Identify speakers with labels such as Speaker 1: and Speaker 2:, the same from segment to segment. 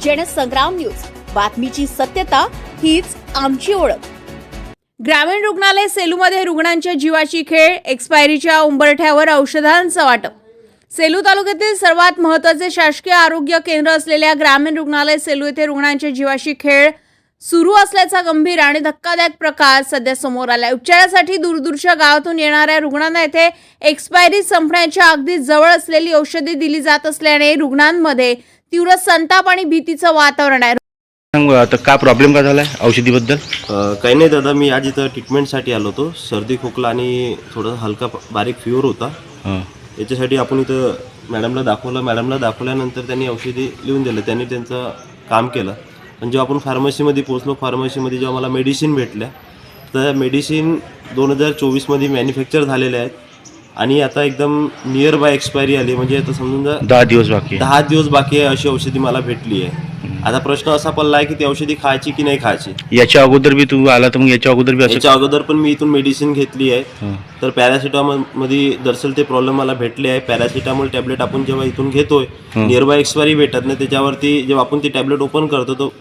Speaker 1: Jansangram news. बातमीची सत्यता हीच आमची ओळख. ग्रामीण रुग्णालय सेलूमध्ये रुग्णांच्या जीवाची खेळ एक्सपायरीच्या उंबरठ्यावर औषधांचं वाटप. सेलू तालुक्यातील सर्वात महत्त्वाचे शासकीय आरोग्य केंद्र असलेल्या ग्रामीण रुग्णालय सेलू येथे रुग्णांच्या जीवाशी खेळ सुरू असल्याचा गंभीर आणि धक्कादायक प्रकार सध्या समोर आला उपचारासाठी दूरदूरच्या गावातून येणाऱ्या रुग्णांना येथे एक्सपायरी संपण्याच्या अगदी जवळ असलेली औषधे दिली जात असल्याने रुग्णांमध्ये तीव्र संताप आणि भीतीचं वातावरण आहे.
Speaker 2: सांग आता का प्रॉब्लेम का झालाय औषधीबद्दल?
Speaker 3: अ, काही नाही दादा मी आज इथं ट्रीटमेंटसाठी आलो होतो. सर्दी खोकला आणि थोडं हलका बारीक फिवर होता.
Speaker 2: हं.
Speaker 3: याच्यासाठी आपण इथं मॅडमला दाखवलं. मॅडमला दाखवल्यानंतर त्यांनी औषधी लिहून दिलं. त्यांनी त्यांचं काम केलं. पण जेव्हा आपण फार्मसीमध्ये पोहोचलो फार्मसीमध्ये जेव्हा मला मेडिसिन भेटल्या तर मेडिसिन दोन हजार चोवीसमध्ये मॅन्युफॅक्चर झालेल्या आहेत. आणि आता एकदम नियर बाय एक्सपायरी आली. म्हणजे आता समजून जा
Speaker 2: दहा दिवस बाकी आहे.
Speaker 3: दहा दिवस बाकी आहे अशी औषधी मला भेटली आहे. आता प्रश्न असा पडला आहे की ती औषधी खायची की नाही खायची?
Speaker 2: याच्या अगोदर बी तू आला तर मग याच्या अगोदर बी असं
Speaker 3: याच्या अगोदर पण मी इथून मेडिसिन घेतली आहे.
Speaker 2: हं.
Speaker 3: तर पॅरासिटामॉलमध्ये दरअसल ते प्रॉब्लेम मला भेटले आहे. पॅरासिटामॉल टॅबलेट आपण जेव्हा इथून घेतोय नियर बाय एक्सपायरी भेटत नाही. त्याच्यावरती जेव्हा आपण ती टॅबलेट ओपन करतो तो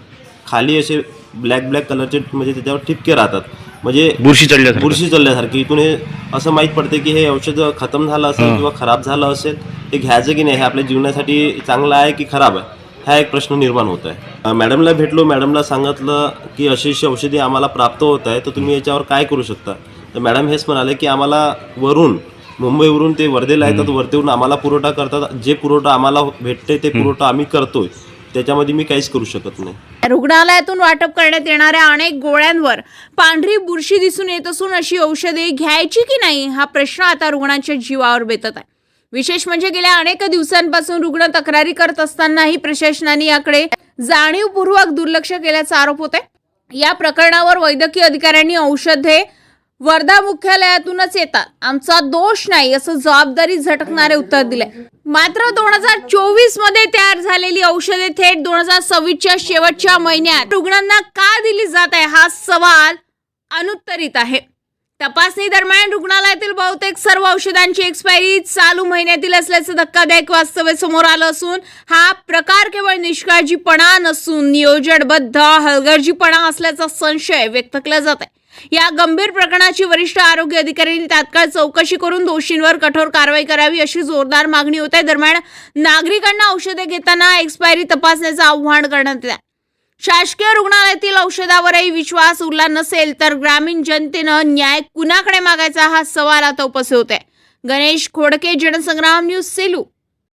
Speaker 3: खाली असे ब्लॅक ब्लॅक कलरचे म्हणजे त्याच्यावर ठिपके राहतात. म्हणजे
Speaker 2: बुरशी चढल्यासारखं.
Speaker 3: बुरशी चालल्यासारखी इथून हे असं माहीत पडते की हे औषध खतम झालं असेल किंवा खराब झालं असेल ते घ्यायचं की नाही हे आपल्या जीवनासाठी चांगलं आहे की खराब आहे? हा एक प्रश्न निर्माण होत आहे. मॅडमला भेटलो मॅडमला सांगितलं की अशी अशी औषधी आम्हाला प्राप्त होत आहे तर तुम्ही याच्यावर काय करू शकता? तर मॅडम हेच म्हणाले की आम्हाला वरून मुंबईवरून ते वर्धेला येतात वर्धेवरून आम्हाला पुरवठा करतात. जे पुरवठा आम्हाला भेटते ते पुरवठा आम्ही करतोय. त्याच्यामध्ये मी काहीच करू शकत नाही.
Speaker 1: रुग्णालयातून वाटप करण्यात येणाऱ्या अनेक गोळ्यांवर पांढरी बुरशी दिसून येत असून अशी औषधे घ्यायची की नाही हा प्रश्न आता रुग्णांच्या जीवावर बेतत आहे. विशेष म्हणजे गेल्या अनेक दिवसांपासून रुग्ण तक्रारी करत असतानाही प्रशासनाने याकडे जाणीवपूर्वक दुर्लक्ष केल्याचा आरोप होत आहे या प्रकरणावर वैद्यकीय अधिकाऱ्यांनी औषधे वर्धा मुख्यालयातूनच येतात. आमचा दोष नाही असं जबाबदारी झटकणारे उत्तर दिले मात्र दोन हजार चोवीसमध्ये तयार झालेली औषधे थेट दोन हजार सव्वीसच्या शेवटच्या महिन्यात रुग्णांना का दिली जात आहे हा सवाल अनुत्तरित आहे. तपासणी दरम्यान रुग्णालयातील बहुतेक सर्व औषधांची एक्सपायरी चालू महिन्यातील असल्याचं धक्कादायक वास्तव्य समोर आलं असून हा प्रकार केवळ निष्काळजीपणा नसून नियोजनबद्ध हलगर्जीपणा असल्याचा संशय व्यक्त केला जात आहे. या गंभीर प्रकरणाची वरिष्ठ आरोग्य अधिकाऱ्यांनी तात्काळ चौकशी करून दोषींवर कठोर कारवाई करावी अशी जोरदार मागणी होत आहे. दरम्यान नागरिकांना औषधे घेताना एक्सपायरी तपासण्याचं आव्हान करण्यात येत आहे. शासकीय रुग्णालयातील औषधावरही विश्वास उरला नसेल तर ग्रामीण जनतेनं न्याय कुणाकडे मागायचा हा सवाल आता उपस्थित होत आहे. गणेश खोडके जनसंग्राम न्यूज सेलू.